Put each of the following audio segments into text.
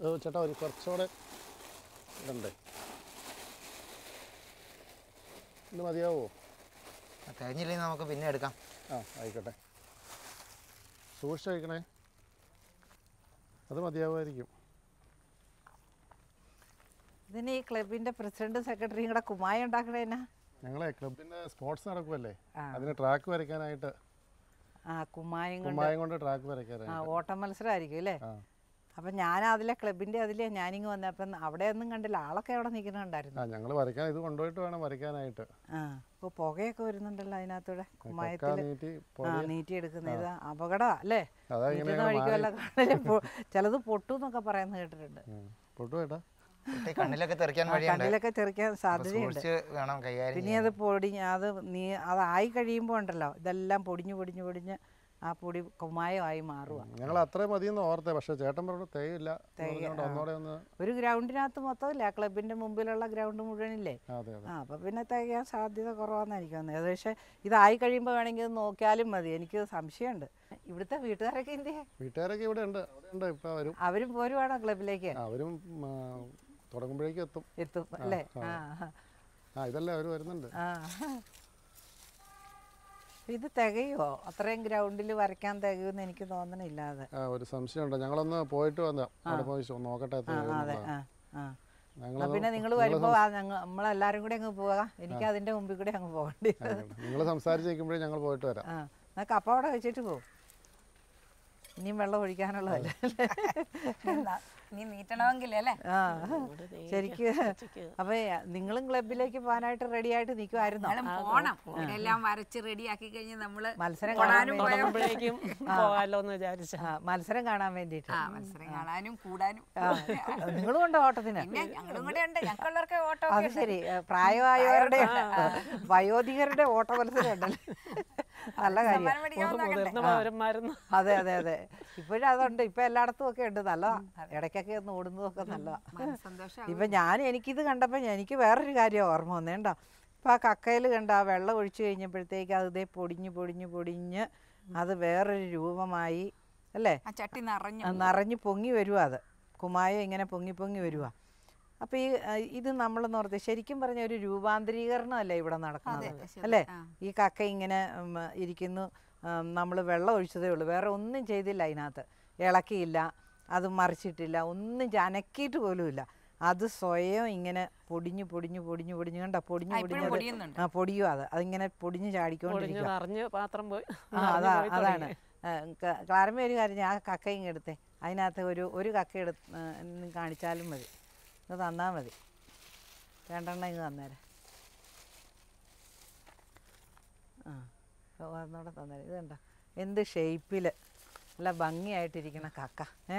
ചേട്ടാ ഒരു കുറച്ചുകൂടെ ഇടണ്ടേ? ഇത് മതിയാവോ? കഴിഞ്ഞില്ലെങ്കിൽ നമുക്ക് പിന്നെ എടുക്കാം. ആ ആയിക്കോട്ടെ. സൂക്ഷിച്ച് കഴിക്കണേ അത് മതിയാവുമായിരിക്കും. ഇതിന് ഈ ക്ലബിന്റെ പ്രസിഡന്റ് സെക്രട്ടറിയും കൂടെ കുമായ ഉണ്ടാക്കണേനാ ഞങ്ങളെ ക്ലബിന്റെ സ്പോർട്സ് നടക്കുമല്ലേ. അതിന് ട്രാക്ക് വരയ്ക്കാനായിട്ട്. ആ കുമ്മായം കൊണ്ട് കുമ്മായം കൊണ്ട് ട്രാക്ക് ആ വരയ്ക്കാനായിട്ട് ഓട്ട മത്സരമായിരിക്കും അല്ലേ? ആ. അപ്പം ഞാൻ അതിലെ ക്ലബിന്റെ അതിലെ ഞാനിങ്ങ് വന്നപ്പം അവിടെ ഒന്നും കണ്ടില്ല. ആളൊക്കെ അവിടെ നിൽക്കുന്നുണ്ടായിരുന്നു. ആ ഞങ്ങൾ വരയ്ക്കാൻ ഇത് കൊണ്ടുപോയിട്ട് വേണം വരയ്ക്കാനായിട്ട്. ആ ഇപ്പോൾ പുകയൊക്കെ വരുന്നുണ്ടല്ലോ അതിനകത്തൂടെ. കുമ്മായത്തിൽ നീട്ടി ആ എടുക്കുന്ന ഇത് അപകടമാ അല്ലേ? അതാ ഇങ്ങനെ വഴിക്ക് വല്ല കാണലും ചിലത് പൊട്ടു എന്നൊക്കെ പറയുന്നത് കേട്ടിട്ടുണ്ട്. പൊട്ടു കണ്ണിലൊക്കെ തെറിക്കാൻ കണ്ണിലൊക്കെ തെറിക്കാൻ സാധ്യതയുണ്ട്. പിന്നെ അത് പൊടി അത് നീ അതായി കഴിയുമ്പോൾ ഉണ്ടല്ലോ. ഇതെല്ലാം പൊടിഞ്ഞു പൊടിഞ്ഞു പൊടിഞ്ഞ് ആ പൊടി കുമ്മായമായി മാറുക ഞങ്ങൾ അത്രയും എന്ന് ഓർത്തേ പക്ഷേ ചേട്ടൻ പറഞ്ഞു തേയില്ല ഒരു ഗ്രൗണ്ടിനകത്ത് മൊത്തമില്ല ക്ലബിന്റെ മുമ്പിലുള്ള ഗ്രൗണ്ട് മുഴുവനില്ലേ? ആ, അപ്പം പിന്നെ തേയാൻ സാധ്യത കുറവാന്നായിരിക്കും എനിക്ക് തോന്നുന്നത്. പക്ഷേ ഇതായി കഴിയുമ്പോൾ വേണമെങ്കിൽ നോക്കിയാലും മതി. എനിക്ക് സംശയമുണ്ട്. ഇവിടുത്തെ വീട്ടുകാരൊക്കെ എന്ത് ചെയ്യും? വീട്ടുകാരൊക്കെ ഇവിടെ ഉണ്ട് അവരും പോരുവാണോ ക്ലബിലേക്ക്? അവരും തുടങ്ങുമ്പോഴേക്കും എത്തും. എത്തും അല്ലേ? ആ. ആ ഇതല്ലേ അവർ വരുന്നുണ്ട്. ആ. ഇത് തികയോ? അത്രയും ഗ്രൗണ്ടിൽ വരയ്ക്കാൻ തികയുമെന്ന് എനിക്ക് തോന്നണില്ല അത്. ആ ഒരു സംശയമുണ്ട്. ഞങ്ങളൊന്ന് പോയിട്ട് വന്ന. അവിടെ പോയി നോക്കട്ടെ പിന്നെ നിങ്ങൾ വരുമ്പോ നമ്മളെല്ലാരും കൂടി അങ്ങ് പോകാം. എനിക്ക് അതിന്റെ മുമ്പിൽ കൂടി അങ്ങ് പോകണ്ടി. നിങ്ങൾ സംസാരിച്ചിരിക്കുമ്പോഴേ ഞങ്ങൾ പോയിട്ട് വരാം. ആ എന്നാ കപ്പ അവിടെ വെച്ചിട്ട് പോകും ഇനിയും വെള്ളം ഒഴിക്കാനുള്ളതല്ലേ? നീ നീട്ടണമെങ്കിൽ അല്ലേ? ആ ശരിക്ക്. അപ്പൊ നിങ്ങളും ക്ലബിലേക്ക് പോകാനായിട്ട് റെഡി ആയിട്ട് നിൽക്കുമായിരുന്നു പോണം. ഇതെല്ലാം വരച്ച് റെഡിയാക്കി കഴിഞ്ഞ് നമ്മൾ മത്സരം കാണാനും എന്ന് വിചാരിച്ച. മത്സരം കാണാൻ വേണ്ടിയിട്ട്. മത്സരം കാണാനും കൂടാനും. നിങ്ങളും ഉണ്ടോ ഓട്ടത്തിന്? ഞങ്ങളും കൂടെ ഉണ്ട്. ഞങ്ങൾക്കുള്ളവർക്ക് ഓട്ടോ അത് ശരി. പ്രായമായവരുടെ വയോധികരുടെ ഓട്ട മത്സരം ഉണ്ടല്ലേ? നല്ല കാര്യം? അതെ അതെ അതെ. ഇപ്പോഴും അതുണ്ട്. ഇപ്പൊ എല്ലായിടത്തും ഒക്കെ ഉണ്ട്. നല്ലതാ. ഇടയ്ക്കൊക്കെ ഒന്ന് ഓടുന്നതൊക്കെ നല്ലതാ. സന്തോഷം ഇപ്പൊ ഞാൻ എനിക്കിത് കണ്ടപ്പോ എനിക്ക് വേറൊരു കാര്യം ഓർമ്മ വന്നേണ്ട ഇപ്പൊ ആ കക്കയിൽ കണ്ട ആ വെള്ളം ഒഴിച്ചു കഴിഞ്ഞപ്പോഴത്തേക്ക് അത് ഇതേ പൊടിഞ്ഞ് പൊടിഞ്ഞ് പൊടിഞ്ഞ് അത് വേറൊരു രൂപമായി അല്ലേ? ആ ചട്ടി നിറഞ്ഞു. പൊങ്ങി വരുവാ അത്. കുമായ ഇങ്ങനെ പൊങ്ങി പൊങ്ങി വരുവാ. അപ്പോൾ ഈ ഇത് നമ്മളെന്ന് ഓർത്ത് ശരിക്കും പറഞ്ഞ ഒരു രൂപാന്തരീകരണമല്ലേ ഇവിടെ നടക്കുന്നത്. അല്ലേ? ഈ കക്ക ഇങ്ങനെ ഇരിക്കുന്നു നമ്മൾ വെള്ളം ഒഴിച്ചതേ ഉള്ളൂ. വേറെ ഒന്നും ചെയ്തില്ല അതിനകത്ത്. ഇളക്കിയില്ല അത് മറിച്ചിട്ടില്ല ഒന്നും ചനക്കിയിട്ട് അനക്കിയിട്ട് പോലുമില്ല അത് സ്വയം ഇങ്ങനെ പൊടിഞ്ഞു പൊടിഞ്ഞു പൊടിഞ്ഞു പൊടിഞ്ഞു കണ്ട? പൊടിഞ്ഞു പൊടിഞ്ഞു പൊടിയോ ആ പൊടിയും അത്. അതിങ്ങനെ പൊടിഞ്ഞു ചാടിക്കൊണ്ടിരിക്കും പാത്രം പോയി അതാ അതാണ്. ക്ലാരമ്മ ഒരു കാര്യം ഞാൻ ആ കക്ക ഇങ്ങെടുത്തേ അതിനകത്ത് ഒരു ഒരു കക്ക എടുത്ത് കാണിച്ചാലും മതി. ഇത് തന്നാൽ മതി. രണ്ടെണ്ണം ഇങ്ങ് തന്നേരെ. ആ വന്നോടെ തന്നേരെ. ഇത് കണ്ടോ? എന്ത് ഷേപ്പിൽ നല്ല ഭംഗിയായിട്ടിരിക്കണ കക്ക. ഏ?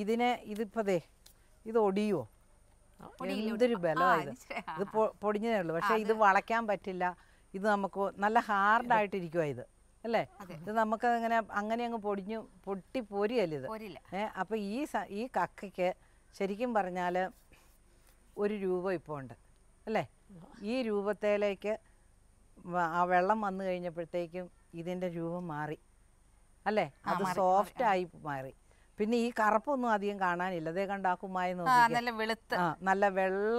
ഇതിനെ ഇതിപ്പോ ദേ ഇത് ഒടിയുമോ എന്തൊരു ബലമാണ് ഇത്. പൊടിഞ്ഞതേ ഉള്ളൂ. പക്ഷേ ഇത് വളയ്ക്കാൻ പറ്റില്ല. ഇത് നമുക്ക് നല്ല ഹാർഡായിട്ടിരിക്കുവാ ഇത്. അല്ലേ? ഇത് നമുക്ക് അങ്ങനെ അങ്ങനെ അങ്ങ് പൊടിഞ്ഞു പൊട്ടി പോരുകയല്ലേ ഇത്? ഏഹ് അപ്പൊ ഈ ഈ കക്കയ്ക്ക് ശരിക്കും പറഞ്ഞാൽ ഒരു രൂപം ഇപ്പോൾ ഉണ്ട് അല്ലേ? ഈ രൂപത്തിലേക്ക് ആ വെള്ളം വന്നു കഴിഞ്ഞപ്പോഴത്തേക്കും ഇതിന്റെ രൂപം മാറി അല്ലേ? അത് സോഫ്റ്റ് ആയി മാറി. പിന്നെ ഈ കറുപ്പൊന്നും അധികം കാണാനില്ല. അതേ കണ്ട ആ കുമ്മായി നോക്കി നല്ല വെള്ള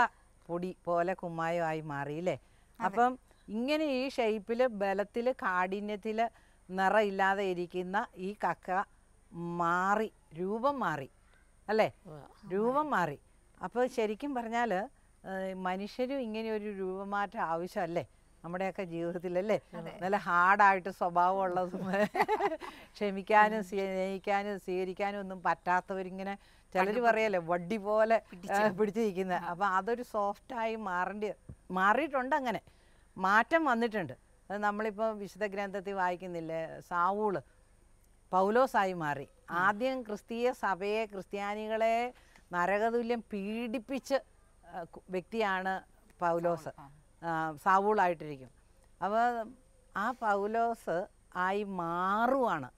പൊടി പോലെ കുമ്മായമായി മാറിയില്ലേ അപ്പം ഇങ്ങനെ ഈ ഷേപ്പിൽ ബലത്തിൽ കാഠിന്യത്തിൽ നിറയില്ലാതെ ഇരിക്കുന്ന ഈ കക്ക മാറി രൂപം മാറി. അല്ലേ? രൂപം മാറി. അപ്പോൾ ശരിക്കും പറഞ്ഞാൽ മനുഷ്യരും ഇങ്ങനെ ഒരു രൂപമാറ്റം ആവശ്യമല്ലേ? നമ്മുടെയൊക്കെ ജീവിതത്തിലല്ലേ? നല്ല ഹാർഡായിട്ട് സ്വഭാവമുള്ളതും. ക്ഷമിക്കാനും സ്നേഹിക്കാനും സ്വീകരിക്കാനും ഒന്നും പറ്റാത്തവരിങ്ങനെ ചിലർ പറയല്ലേ വടി പോലെ പിടിച്ചിരിക്കുന്നത് അപ്പം അതൊരു സോഫ്റ്റായി മാറേണ്ടി മാറിയിട്ടുണ്ട് അങ്ങനെ. മാറ്റം വന്നിട്ടുണ്ട്. അത് നമ്മളിപ്പോൾ വിശുദ്ധ ഗ്രന്ഥത്തിൽ വായിക്കുന്നില്ലേ സാവൂൾ പൗലോസായി മാറി. ആദ്യം ക്രിസ്തീയ സഭയെ ക്രിസ്ത്യാനികളെ നരകതുല്യം പീഡിപ്പിച്ച വ്യക്തിയാണ് പൗലോസ്. സാവൂളായിട്ടിരിക്കും. അപ്പോൾ ആ പൗലോസ് ആയി മാറുവാണ്.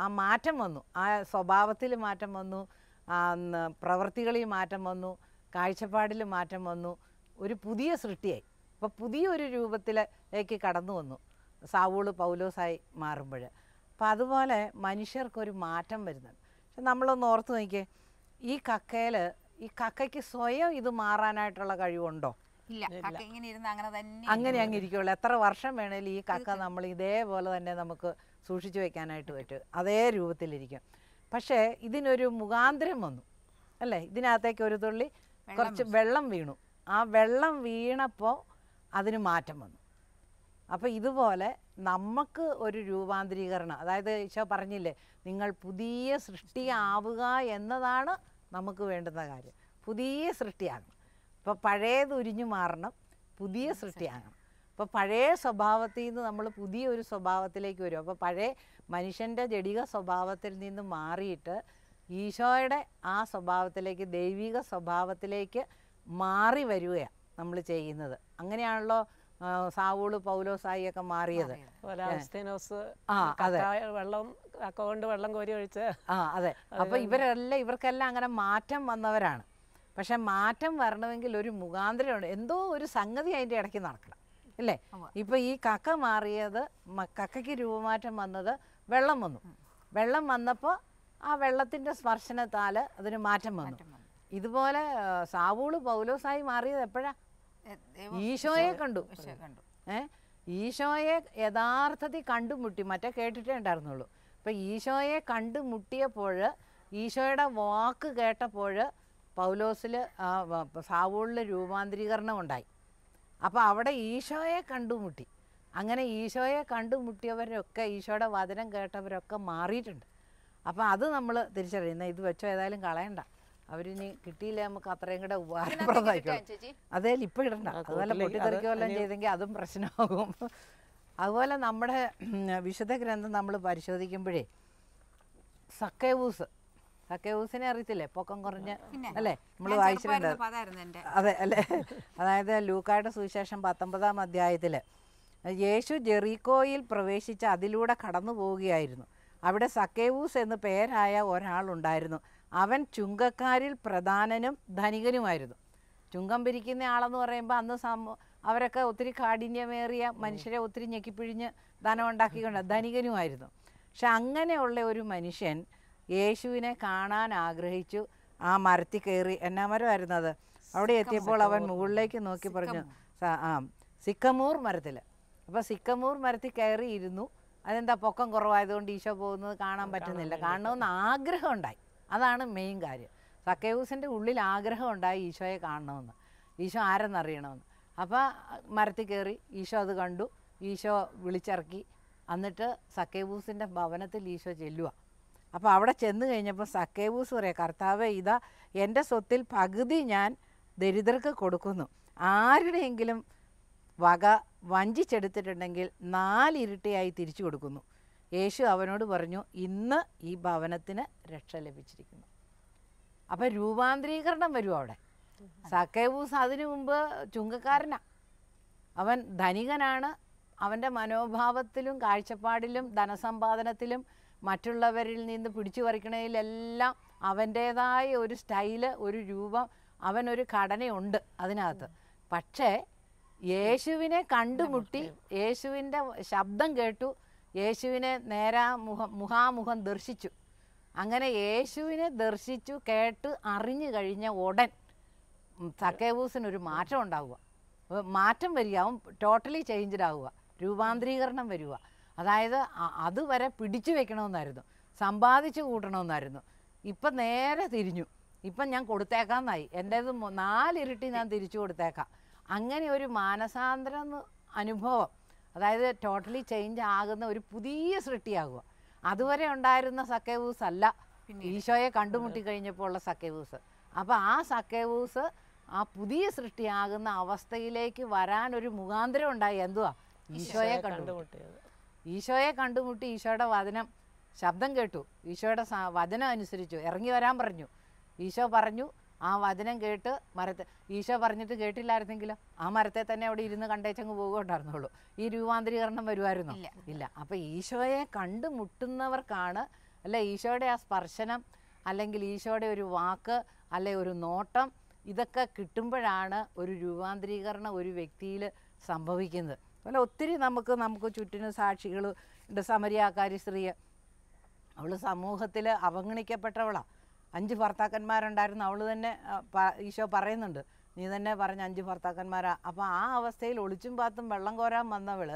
ആ മാറ്റം വന്നു. ആ സ്വഭാവത്തിൽ മാറ്റം വന്നു. പ്രവൃത്തികളിൽ മാറ്റം വന്നു. കാഴ്ചപ്പാടിൽ മാറ്റം വന്നു. ഒരു പുതിയ സൃഷ്ടിയായി. അപ്പോൾ പുതിയൊരു രൂപത്തിലേക്ക് കടന്നു വന്നു. സാവൂൾ പൗലോസായി മാറുമ്പോൾ അപ്പം അതുപോലെ മനുഷ്യർക്കൊരു മാറ്റം വരുന്നുണ്ട്. പക്ഷെ നമ്മളൊന്ന് ഓർത്ത് നോക്കിയേ ഈ കക്കയിൽ ഈ കക്കയ്ക്ക് സ്വയം ഇത് മാറാനായിട്ടുള്ള കഴിവുണ്ടോ? ഇല്ല കക്ക ഇങ്ങനെ ഇരുന്ന് അങ്ങനെ തന്നെ അങ്ങനെ അങ്ങ് ഇരിക്കുള്ളൂ. എത്ര വർഷം വേണേലും ഈ കക്ക നമ്മൾ ഇതേപോലെ തന്നെ നമുക്ക് സൂക്ഷിച്ചു വെക്കാനായിട്ട് പറ്റും. അതേ രൂപത്തിലിരിക്കും. പക്ഷേ ഇതിനൊരു മുഖാന്തരം വന്നു. അല്ലേ? ഇതിനകത്തേക്ക് ഒരു തുള്ളി കുറച്ച് വെള്ളം വീണു. ആ വെള്ളം വീണപ്പോൾ അതിന് മാറ്റം വന്നു. അപ്പോൾ ഇതുപോലെ നമുക്ക് ഒരു രൂപാന്തരീകരണം അതായത് ഈശോ പറഞ്ഞില്ലേ നിങ്ങൾ പുതിയ സൃഷ്ടിയാവുക എന്നതാണ് നമുക്ക് വേണ്ടുന്ന കാര്യം. പുതിയ സൃഷ്ടിയാകണം. ഇപ്പോൾ പഴയത് ഉരിഞ്ഞു മാറണം പുതിയ സൃഷ്ടിയാകണം. അപ്പോൾ പഴയ സ്വഭാവത്തിൽ നിന്ന് നമ്മൾ പുതിയ ഒരു സ്വഭാവത്തിലേക്ക് വരും. അപ്പോൾ പഴയ മനുഷ്യന്റെ ജടിക സ്വഭാവത്തിൽ നിന്ന് മാറിയിട്ട് ഈശോയുടെ ആ സ്വഭാവത്തിലേക്ക് ദൈവിക സ്വഭാവത്തിലേക്ക് മാറി വരികയാണ് നമ്മൾ ചെയ്യുന്നത്. അങ്ങനെയാണല്ലോ സാവൂൾ പൗലോസായി ഒക്കെ മാറിയത്. ആ, അതെ. വെള്ളം കക്ക വെള്ളം കോരി ഒഴിച്ച് ആ അതെ. അപ്പോൾ ഇവരെല്ലാം ഇവർക്കെല്ലാം അങ്ങനെ മാറ്റം വന്നവരാണ്. പക്ഷെ മാറ്റം വരണമെങ്കിൽ ഒരു മുഖാന്തരമുണ്ട്. എന്തോ ഒരു സംഗതി അതിന്റെ ഇടയ്ക്ക് നടക്കണം. അല്ലേ ഇപ്പൊ ഈ കക്ക മാറിയത് കക്കയ്ക്ക് രൂപമാറ്റം വന്നത് വെള്ളം വന്നു. വെള്ളം വന്നപ്പോൾ ആ വെള്ളത്തിന്റെ സ്പർശനത്താൽ അതിന് മാറ്റം വന്നു. ഇതുപോലെ സാവൂൾ പൗലോസായി മാറിയത് എപ്പോഴാ? ഈശോയെ കണ്ടു. ഈശോയെ കണ്ടു. ഈശോയെ യഥാർത്ഥത്തിൽ കണ്ടുമുട്ടി. മറ്റേ കേട്ടിട്ടേ ഉണ്ടായിരുന്നുള്ളൂ. അപ്പം ഈശോയെ കണ്ടുമുട്ടിയപ്പോൾ ഈശോയുടെ വാക്ക് കേട്ടപ്പോൾ പൗലോസിൽ സാവൂളിൽ രൂപാന്തരീകരണം ഉണ്ടായി. അപ്പോൾ അവിടെ ഈശോയെ കണ്ടുമുട്ടി. അങ്ങനെ ഈശോയെ കണ്ടുമുട്ടിയവരൊക്കെ ഈശോയുടെ വചനം കേട്ടവരൊക്കെ മാറിയിട്ടുണ്ട്. അപ്പോൾ അത് നമ്മൾ തിരിച്ചറിയുന്ന ഇത് വെച്ചോ ഏതായാലും കളയണ്ട. അവരിനി കിട്ടിയില്ല നമുക്ക് അത്രയും കൂടെ ഉപകാരപ്രദമായിക്കോളും. ചേച്ചി? അതേ ഇപ്പൊ ഇടണ്ട അതുപോലെ പൊട്ടിത്തെറിക്കുകയെല്ലാം ചെയ്തെങ്കിൽ അതും പ്രശ്നമാകും. അതുപോലെ നമ്മുടെ വിശുദ്ധ ഗ്രന്ഥം നമ്മൾ പരിശോധിക്കുമ്പോഴേ സക്കേവൂസ്. സക്കേവൂസിനെ അറിയത്തില്ലേ? പൊക്കം കുറഞ്ഞ്. അല്ലേ? നമ്മൾ വായിച്ചിട്ടുണ്ട്. അതെ അല്ലേ? അതായത് ലൂക്കായുടെ സുവിശേഷം പത്തൊമ്പതാം അധ്യായത്തിൽ യേശു ജെറീക്കോയിൽ പ്രവേശിച്ച് അതിലൂടെ കടന്നു പോവുകയായിരുന്നു അവിടെ സക്കേവൂസ് എന്ന് പേരായ ഒരാളുണ്ടായിരുന്നു. അവൻ ചുങ്കക്കാരിൽ പ്രധാനനും ധനികനുമായിരുന്നു. ചുങ്കം പിരിക്കുന്ന ആളെന്ന് പറയുമ്പോൾ അന്ന് സമ അവരൊക്കെ ഒത്തിരി കാഠിന്യമേറിയ മനുഷ്യരെ ഒത്തിരി ഞെക്കിപ്പിഴിഞ്ഞ് ധനം ഉണ്ടാക്കിക്കൊണ്ട് ധനികനുമായിരുന്നു. പക്ഷെ അങ്ങനെയുള്ള ഒരു മനുഷ്യൻ യേശുവിനെ കാണാൻ ആഗ്രഹിച്ചു. ആ മരത്തിൽ കയറി എന്നാ മരമായിരുന്നു അത്? അവിടെ എത്തിയപ്പോൾ അവൻ മുകളിലേക്ക് നോക്കി പറഞ്ഞു ആ സിക്കമൂർ മരത്തിൽ അപ്പോൾ സിക്കമൂർ മരത്തിൽ കയറി ഇരുന്നു അതെന്താ പൊക്കം കുറവായതുകൊണ്ട് ഈശോ പോകുന്നത് കാണാൻ പറ്റുന്നില്ല. കാണണമെന്ന് ആഗ്രഹം ഉണ്ടായി. അതാണ് മെയിൻ കാര്യം. സക്കേവൂസിന്റെ ഉള്ളിൽ ആഗ്രഹം ഉണ്ടായി ഈശോയെ കാണണമെന്ന്. ഈശോ ആരെന്നറിയണമെന്ന്. അപ്പോൾ മരത്തിൽ കയറി ഈശോ അത് കണ്ടു. ഈശോ വിളിച്ചിറക്കി. എന്നിട്ട് സക്കേവൂസിന്റെ ഭവനത്തിൽ ഈശോ ചെല്ലുക അപ്പോൾ അവിടെ ചെന്ന് കഴിഞ്ഞപ്പോൾ സക്കേവൂസ് പറയാം കർത്താവ് ഇതാ എന്റെ സ്വത്തിൽ പകുതി ഞാൻ ദരിദ്രർക്ക് കൊടുക്കുന്നു. ആരുടെയെങ്കിലും വക വഞ്ചിച്ചെടുത്തിട്ടുണ്ടെങ്കിൽ നാലിരട്ടിയായി തിരിച്ചു കൊടുക്കുന്നു. യേശു അവനോട് പറഞ്ഞു ഇന്ന് ഈ ഭവനത്തിന് രക്ഷ ലഭിച്ചിരിക്കുന്നു. അപ്പം രൂപാന്തരീകരണം വരും അവിടെ. സക്കേവൂസ് അതിനു മുമ്പ് ചുങ്കക്കാരനാണ് അവൻ ധനികനാണ്. അവന്റെ മനോഭാവത്തിലും കാഴ്ചപ്പാടിലും ധനസമ്പാദനത്തിലും മറ്റുള്ളവരിൽ നിന്ന് പിടിച്ചു പറിക്കണതിലെല്ലാം അവന്റേതായ ഒരു സ്റ്റൈൽ ഒരു രൂപം അവനൊരു ഘടനയുണ്ട് അതിനകത്ത്. പക്ഷേ യേശുവിനെ കണ്ടുമുട്ടി യേശുവിന്റെ ശബ്ദം കേട്ടു യേശുവിനെ നേരാ മുഖം മുഖാമുഖം ദർശിച്ചു. അങ്ങനെ യേശുവിനെ ദർശിച്ചു കേട്ട് അറിഞ്ഞു കഴിഞ്ഞ ഉടൻ സക്കേവൂസിനൊരു മാറ്റം ഉണ്ടാവുക. മാറ്റം വരിക അവൻ ടോട്ടലി ചേഞ്ച്ഡ് ആവുക. രൂപാന്തരീകരണം വരിക. അതായത് അതുവരെ പിടിച്ചു വെക്കണമെന്നായിരുന്നു. സമ്പാദിച്ചു കൂട്ടണമെന്നായിരുന്നു. ഇപ്പം നേരെ തിരിഞ്ഞു. ഇപ്പം ഞാൻ കൊടുത്തേക്കാന്നായി. എന്റേത് നാലിരട്ടി ഞാൻ തിരിച്ചു കൊടുത്തേക്കാം. അങ്ങനെ ഒരു മാനസാന്തരം അനുഭവം. അതായത് ടോട്ടലി ചേഞ്ച് ആകുന്ന ഒരു പുതിയ സൃഷ്ടിയാകുക. അതുവരെ ഉണ്ടായിരുന്ന സക്കേവൂസ് അല്ല. ഈശോയെ കണ്ടുമുട്ടി കഴിഞ്ഞപ്പോൾ ഉള്ള സക്കേവൂസ്. അപ്പോൾ ആ സക്കേവൂസ് ആ പുതിയ സൃഷ്ടിയാകുന്ന അവസ്ഥയിലേക്ക് വരാൻ ഒരു മുഖാന്തരം ഉണ്ടായി. എന്തുവാ? ഈശോയെ കണ്ടുമുട്ടി. കണ്ടുമുട്ടിയത്. ഈശോയെ കണ്ടുമുട്ടി ഈശോയുടെ വചനം ശബ്ദം കേട്ടു. ഈശോയുടെ വചനം അനുസരിച്ചു. ഇറങ്ങി വരാൻ പറഞ്ഞു. ഈശോ പറഞ്ഞു ആ വചനം കേട്ട് മരത്തെ ഈശോ പറഞ്ഞിട്ട് കേട്ടില്ലായിരുന്നെങ്കിലോ? ആ മരത്തെ തന്നെ അവിടെ ഇരുന്ന് കണ്ടേച്ചങ്ങ് പോകുകയുണ്ടായിരുന്നുള്ളൂ. ഈ രൂപാന്തരീകരണം വരുമായിരുന്നു? ഇല്ല. ഇല്ല. അപ്പം ഈശോയെ കണ്ടുമുട്ടുന്നവർക്കാണ് അല്ലെ ഈശോയുടെ ആ സ്പർശനം അല്ലെങ്കിൽ ഈശോയുടെ ഒരു വാക്ക് അല്ലെ ഒരു നോട്ടം ഇതൊക്കെ കിട്ടുമ്പോഴാണ് ഒരു രൂപാന്തരീകരണം ഒരു വ്യക്തിയിൽ സംഭവിക്കുന്നത്. അതുപോലെ ഒത്തിരി നമുക്ക് നമുക്ക് ചുറ്റിനും സാക്ഷികൾ ഉണ്ട്. സമരിയാക്കാരി സ്ത്രീ. അവൾ സമൂഹത്തിൽ അവഗണിക്കപ്പെട്ടവളാണ് അഞ്ച് ഭർത്താക്കന്മാരുണ്ടായിരുന്നു. അവൾ തന്നെ ഈശോ പറയുന്നുണ്ട്. നീ തന്നെ പറഞ്ഞ അഞ്ച് ഭർത്താക്കന്മാരാ. അപ്പോൾ ആ അവസ്ഥയിൽ ഒളിച്ചും പാത്തും വെള്ളം കോരാൻ വന്നവൾ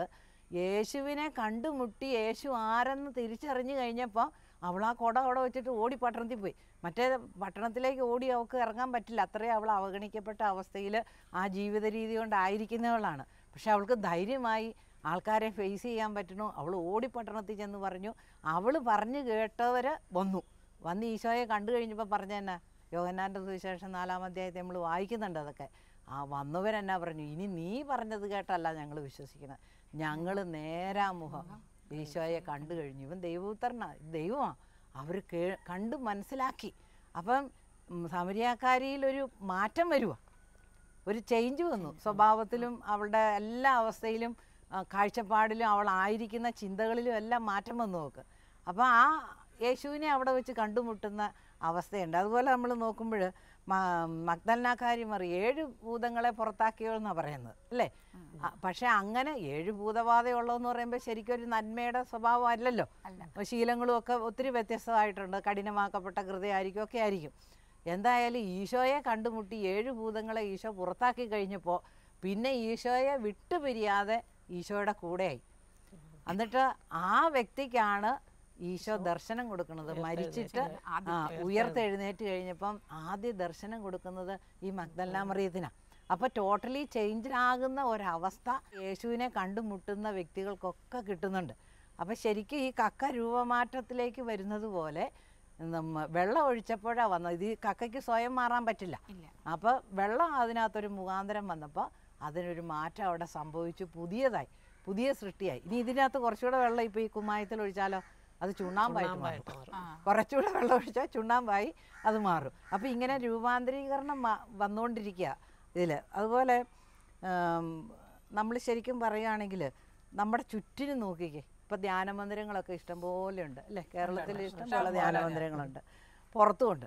യേശുവിനെ കണ്ടുമുട്ടി യേശു ആരെന്ന് തിരിച്ചറിഞ്ഞു കഴിഞ്ഞപ്പോൾ അവൾ ആ കുട അവിടെ വെച്ചിട്ട് ഓടി പട്ടണത്തിൽ പോയി. മറ്റേ പട്ടണത്തിലേക്ക് ഓടി അവൾക്ക് ഇറങ്ങാൻ പറ്റില്ല. അത്രയും അവൾ അവഗണിക്കപ്പെട്ട അവസ്ഥയിൽ ആ ജീവിത രീതി കൊണ്ടായിരിക്കുന്നവളാണ് പക്ഷെ അവൾക്ക് ധൈര്യമായി ആൾക്കാരെ ഫേസ് ചെയ്യാൻ പറ്റണു അവൾ ഓടി പട്ടണത്തിൽ ചെന്ന് പറഞ്ഞു. അവൾ പറഞ്ഞു കേട്ടവർ വന്നു. വന്ന് ഈശോയെ കണ്ടു കഴിഞ്ഞപ്പോൾ പറഞ്ഞു തന്നെ യോഗനാന്റെ സുവിശേഷം നാലാം അധ്യായത്തെ നമ്മൾ വായിക്കുന്നുണ്ട് അതൊക്കെ. ആ വന്നവരെന്നാ പറഞ്ഞു? ഇനി നീ പറഞ്ഞത് കേട്ടല്ല ഞങ്ങൾ വിശ്വസിക്കുന്നത് ഞങ്ങൾ നേരാമുഖം ഈശോയെ കണ്ടു കഴിഞ്ഞു. ഇവൻ ദൈവപുത്രനാ ദൈവമാണ് അവർ കേ കണ്ട് മനസ്സിലാക്കി. അപ്പം ഒരു മാറ്റം വരുക ഒരു ചേഞ്ച് വന്നു. സ്വഭാവത്തിലും അവളുടെ എല്ലാ അവസ്ഥയിലും കാഴ്ചപ്പാടിലും അവൾ ആയിരിക്കുന്ന ചിന്തകളിലും എല്ലാം മാറ്റം വന്നു നോക്ക് അപ്പോൾ ആ യേശുവിനെ അവിടെ വെച്ച് കണ്ടുമുട്ടുന്ന അവസ്ഥയുണ്ട്. അതുപോലെ നമ്മൾ നോക്കുമ്പോൾ മഗ്ദലനാക്കാരി മറി ഏഴ് ഭൂതങ്ങളെ പുറത്താക്കിയോ എന്നാണ് പറയുന്നത് അല്ലേ? പക്ഷെ പക്ഷേ അങ്ങനെ ഏഴ് ഭൂതബാധയുള്ളതെന്ന് പറയുമ്പോൾ ശരിക്കും ഒരു നന്മയുടെ സ്വഭാവം അല്ലല്ലോ ശീലങ്ങളും ഒക്കെ ഒത്തിരി വ്യത്യസ്തമായിട്ടുണ്ട്. കഠിനമാക്കപ്പെട്ട ഹൃദയമായിരിക്കും ഒക്കെ ആയിരിക്കും. എന്തായാലും ഈശോയെ കണ്ടുമുട്ടി ഏഴ് ഭൂതങ്ങളെ ഈശോ പുറത്താക്കി കഴിഞ്ഞപ്പോൾ പിന്നെ ഈശോയെ വിട്ടുപിരിയാതെ ഈശോയുടെ കൂടെയായി. എന്നിട്ട് ആ വ്യക്തിക്കാണ് ഈശോ ദർശനം കൊടുക്കുന്നത് മരിച്ചിട്ട് ആ ഉയർത്തെഴുന്നേറ്റ് കഴിഞ്ഞപ്പം ആദ്യ ദർശനം കൊടുക്കുന്നത് ഈ മഗ്ദല്ല അപ്പൊ അപ്പോൾ ടോട്ടലി ചേഞ്ച് ആകുന്ന ഒരവസ്ഥ യേശുവിനെ കണ്ടുമുട്ടുന്ന വ്യക്തികൾക്കൊക്കെ കിട്ടുന്നുണ്ട്. അപ്പോൾ ശരിക്കും ഈ കക്ക രൂപമാറ്റത്തിലേക്ക് വരുന്നത് പോലെ നമ്മ വെള്ളം ഒഴിച്ചപ്പോഴാണ് വന്നത്. ഇത് കക്കയ്ക്ക് സ്വയം മാറാൻ പറ്റില്ല. അപ്പൊ അപ്പോൾ വെള്ളം അതിനകത്തൊരു മുഖാന്തരം വന്നപ്പോൾ അതിനൊരു മാറ്റം അവിടെ സംഭവിച്ചു പുതിയതായി പുതിയ സൃഷ്ടിയായി. ഇനി ഇതിനകത്ത് കുറച്ചുകൂടെ വെള്ളം ഇപ്പോൾ ഈ കുമ്മായത്തിൽ ഒഴിച്ചാലോ? അത് ചുണ്ണാമ്പായിട്ട് മാറും. കുറച്ചുകൂടെ വെള്ളം ഒഴിച്ചാൽ ചുണ്ണാമ്പായി അത് മാറും. അപ്പോൾ ഇങ്ങനെ രൂപാന്തരീകരണം വന്നുകൊണ്ടിരിക്കുക ഇതിൽ അതുപോലെ നമ്മൾ ശരിക്കും പറയുകയാണെങ്കിൽ നമ്മുടെ ചുറ്റിന് നോക്കിക്കേ. ഇപ്പം ധ്യാന മന്ദിരങ്ങളൊക്കെ ഇഷ്ടംപോലെ ഉണ്ട് അല്ലേ? കേരളത്തിൽ ഇഷ്ടംപോലെ ധ്യാന മന്ദിരങ്ങളുണ്ട് പുറത്തുമുണ്ട്.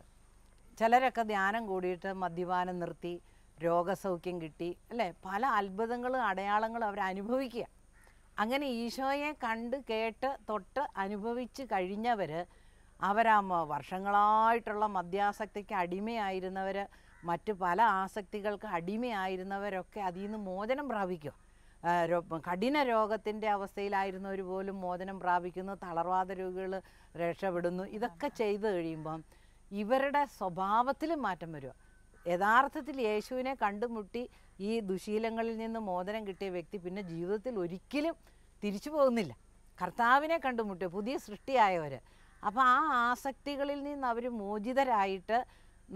ചിലരൊക്കെ ധ്യാനം കൂടിയിട്ട് മദ്യപാനം നിർത്തി രോഗസൗഖ്യം കിട്ടി അല്ലേ? പല അത്ഭുതങ്ങളും അടയാളങ്ങളും അവർ അനുഭവിക്കുക അങ്ങനെ ഈശോയെ കണ്ട് കേട്ട് തൊട്ട് അനുഭവിച്ച് കഴിഞ്ഞവർ അവരാ വർഷങ്ങളായിട്ടുള്ള മദ്യാസക്തിക്ക് അടിമയായിരുന്നവർ മറ്റ് പല ആസക്തികൾക്ക് അടിമയായിരുന്നവരൊക്കെ അതിൽ നിന്ന് മോചനം പ്രാപിക്കും. കഠിന രോഗത്തിന്റെ അവസ്ഥയിലായിരുന്നവർ പോലും മോചനം പ്രാപിക്കുന്നു തളർവാദ രോഗികൾ രക്ഷപ്പെടുന്നു ഇതൊക്കെ ചെയ്തു കഴിയുമ്പം ഇവരുടെ സ്വഭാവത്തിൽ മാറ്റം വരും. യഥാർത്ഥത്തിൽ യേശുവിനെ കണ്ടുമുട്ടി ഈ ദുശീലങ്ങളിൽ നിന്ന് മോചനം കിട്ടിയ വ്യക്തി പിന്നെ ജീവിതത്തിൽ ഒരിക്കലും തിരിച്ചു പോകുന്നില്ല. കർത്താവിനെ കണ്ടുമുട്ടിയ പുതിയ സൃഷ്ടിയായവർ അപ്പോൾ ആ ആസക്തികളിൽ നിന്ന് അവർ മോചിതരായിട്ട്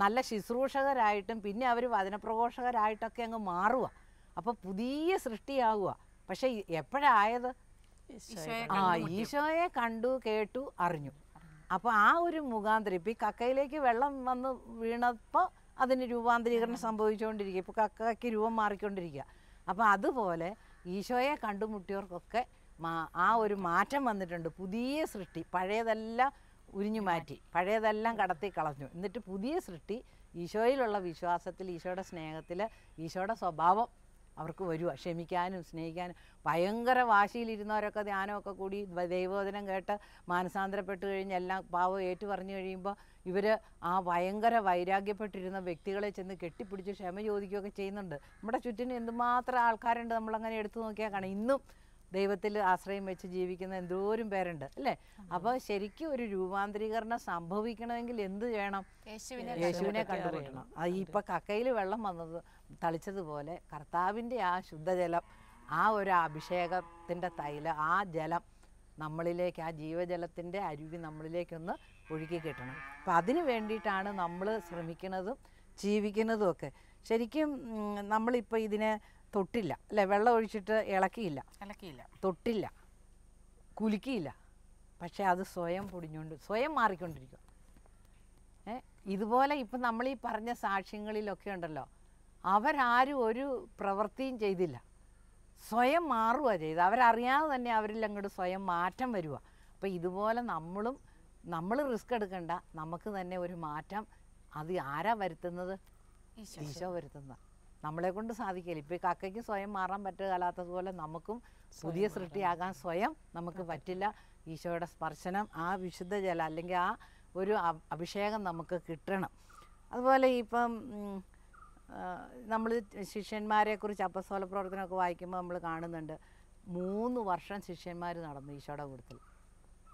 നല്ല ശുശ്രൂഷകരായിട്ടും പിന്നെ അവർ വചനപ്രഘോഷകരായിട്ടൊക്കെ അങ്ങ് മാറുക അപ്പോൾ പുതിയ സൃഷ്ടിയാവുക പക്ഷേ എപ്പോഴായത്? ആ ഈശോയെ കണ്ടു കേട്ടു അറിഞ്ഞു. അപ്പോൾ ആ ഒരു മുഖാന്തരം ഇപ്പം ഈ കക്കയിലേക്ക് വെള്ളം വന്ന് വീണപ്പോൾ അതിന് രൂപാന്തരീകരണം സംഭവിച്ചുകൊണ്ടിരിക്കുക. ഇപ്പോൾ കക്കയ്ക്ക് രൂപം മാറിക്കൊണ്ടിരിക്കുക. അപ്പോൾ അതുപോലെ ഈശോയെ കണ്ടുമുട്ടിയവർക്കൊക്കെ മാ- ആ ഒരു മാറ്റം വന്നിട്ടുണ്ട്. പുതിയ സൃഷ്ടി പഴയതെല്ലാം ഉരിഞ്ഞു മാറ്റി പഴയതെല്ലാം കടത്തി കളഞ്ഞു. എന്നിട്ട് പുതിയ സൃഷ്ടി ഈശോയിലുള്ള വിശ്വാസത്തിൽ ഈശോയുടെ സ്നേഹത്തിൽ ഈശോയുടെ സ്വഭാവം അവർക്ക് വരുക ക്ഷമിക്കാനും സ്നേഹിക്കാനും. ഭയങ്കര വാശിയിലിരുന്നവരൊക്കെ ധ്യാനമൊക്കെ കൂടി ദൈവോദനം കേട്ട് മാനസാന്തരപ്പെട്ട് കഴിഞ്ഞ് എല്ലാം പാവം ഏറ്റു പറഞ്ഞു കഴിയുമ്പോൾ ഇവർ ആ ഭയങ്കര വൈരാഗ്യപ്പെട്ടിരുന്ന വ്യക്തികളെ ചെന്ന് കെട്ടിപ്പിടിച്ച് ക്ഷമ ചോദിക്കുകയൊക്കെ ചെയ്യുന്നുണ്ട്. നമ്മുടെ ചുറ്റിന് എന്തുമാത്രം ആൾക്കാരുണ്ട് നമ്മളങ്ങനെ എടുത്തു നോക്കിയാൽ കാണാം ഇന്നും ദൈവത്തിൽ ആശ്രയം വെച്ച് ജീവിക്കുന്ന എന്തോരും പേരുണ്ട് അല്ലേ? അപ്പോൾ ശരിക്കും ഒരു രൂപാന്തരീകരണം സംഭവിക്കണമെങ്കിൽ എന്ത് ചെയ്യണം യേശുവിനെ യേശുവിനെ കണ്ടുപിടിക്കണം. അത് ഇപ്പൊ കക്കയിൽ വെള്ളം വന്നത് തളിച്ചതുപോലെ കർത്താവിന്റെ ആ ശുദ്ധജലം ആ ഒരു അഭിഷേകത്തിന്റെ തൈല ആ ജലം നമ്മളിലേക്ക് ആ ജീവജലത്തിന്റെ അരുവി നമ്മളിലേക്കൊന്ന് ഒഴുക്കി കിട്ടണം. അപ്പം അതിന് വേണ്ടിയിട്ടാണ് നമ്മൾ ശ്രമിക്കുന്നതും ജീവിക്കുന്നതും ഒക്കെ. ശരിക്കും നമ്മളിപ്പോൾ ഇതിനെ തൊട്ടില്ല. അല്ലെ വെള്ളം ഒഴിച്ചിട്ട് ഇളക്കിയില്ല. ഇളക്കിയില്ല. തൊട്ടില്ല. കുലുക്കിയില്ല. പക്ഷേ അത് സ്വയം പൊടിഞ്ഞുകൊണ്ട് സ്വയം മാറിക്കൊണ്ടിരിക്കും. ഏ ഇതുപോലെ ഇപ്പം നമ്മൾ ഈ പറഞ്ഞ സാക്ഷ്യങ്ങളിലൊക്കെ ഉണ്ടല്ലോ. അവരാരും ഒരു പ്രവൃത്തിയും ചെയ്തില്ല. സ്വയം മാറുക ചെയ്ത് അവരറിയാതെ തന്നെ അവരിൽ അങ്ങോട്ട് സ്വയം മാറ്റം വരിക അപ്പോൾ ഇതുപോലെ നമ്മളും നമ്മൾ റിസ്ക് എടുക്കണ്ട. നമുക്ക് തന്നെ ഒരു മാറ്റം. അത് ആരാ വരുത്തുന്നത്? ഈശോ. വരുത്തുന്ന. നമ്മളെ കൊണ്ട് സാധിക്കില്ല ഇപ്പൊ കാക്കയ്ക്ക് കക്കയ്ക്ക് സ്വയം മാറാൻ പറ്റുകയല്ലാത്തതുപോലെ നമുക്കും പുതിയ സൃഷ്ടിയാകാൻ സ്വയം നമുക്ക് പറ്റില്ല. ഈശോയുടെ സ്പർശനം ആ വിശുദ്ധ ജലം അല്ലെങ്കിൽ ആ ഒരു അഭിഷേകം നമുക്ക് കിട്ടണം. അതുപോലെ ഇപ്പം നമ്മൾ ശിഷ്യന്മാരെക്കുറിച്ച് അപ്പസ്തോല പ്രവർത്തനമൊക്കെ വായിക്കുമ്പോൾ നമ്മൾ കാണുന്നുണ്ട്. മൂന്ന് വർഷം ശിഷ്യന്മാർ നടന്നു ഈശോയുടെ കൂട്ടത്തിൽ